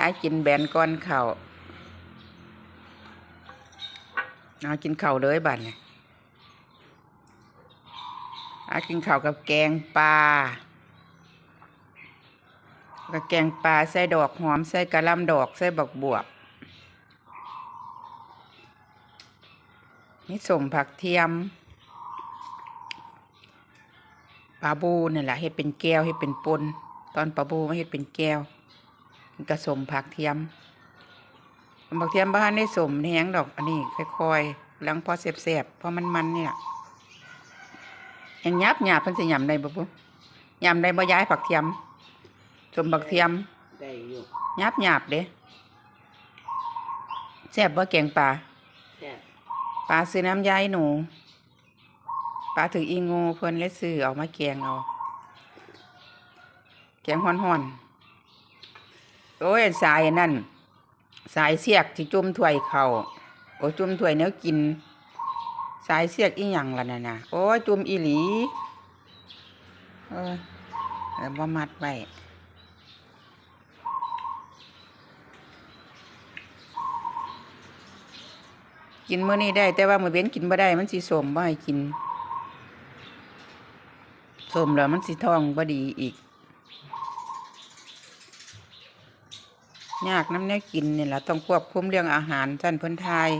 อากินแบนก้อนเข่าวเอากินเข่าวเลยบัดเนี่ยอากินข้าวกับแกงปลากับแกงปลาใส่ดอกหอมใส่กระลำดอกใส่บักบวบนี่สมผักเทียมปลาบูนี่แหละเฮ็ดเป็นแก้วเฮ็ดเป็นปนตอนปลาบูมาเฮ็ดเป็นแก้ว กระสมผักเทียมผักเทียมบ้านได้สมแห้งดอก อันนี้ค่อยๆหลังพอเสียบๆเพราะมันมันเนี่ยยังยับหยาบเพิ่นสิยำได้บ่ปุ๊ยำได้บ่ย้ายผักเทียมสมผักเทียมได้อยู่ยับหยาบเด้แซ่บบ่แกงปลาแซ่บปลาซื้อน้ำยายหนูปลาถึงอีงูเพิ่นเลยซื้อเอามาแกงเอาแกงห่อนๆ โอ้ยสายนั่น สายเสียกที่จุ่มถ้วยเขาโอ้จุ่มถ้วยเนี้ยกิน สายเสียกอีหยังล่ะน่ะนะโอ้ยจุ่มอีหลี เออแล้วบ่มัดไว้กินมื้อนี้ได้ แต่ว่ามื้อเว้นกินบ่ได้ มันสิสมบ่ให้กินสมแล้วมันสิท้องบ่ดีอีก ยากน้ำแนวกินนี่แหละต้องควบคุมเรื่องอาหารท่านเพิ่นทาย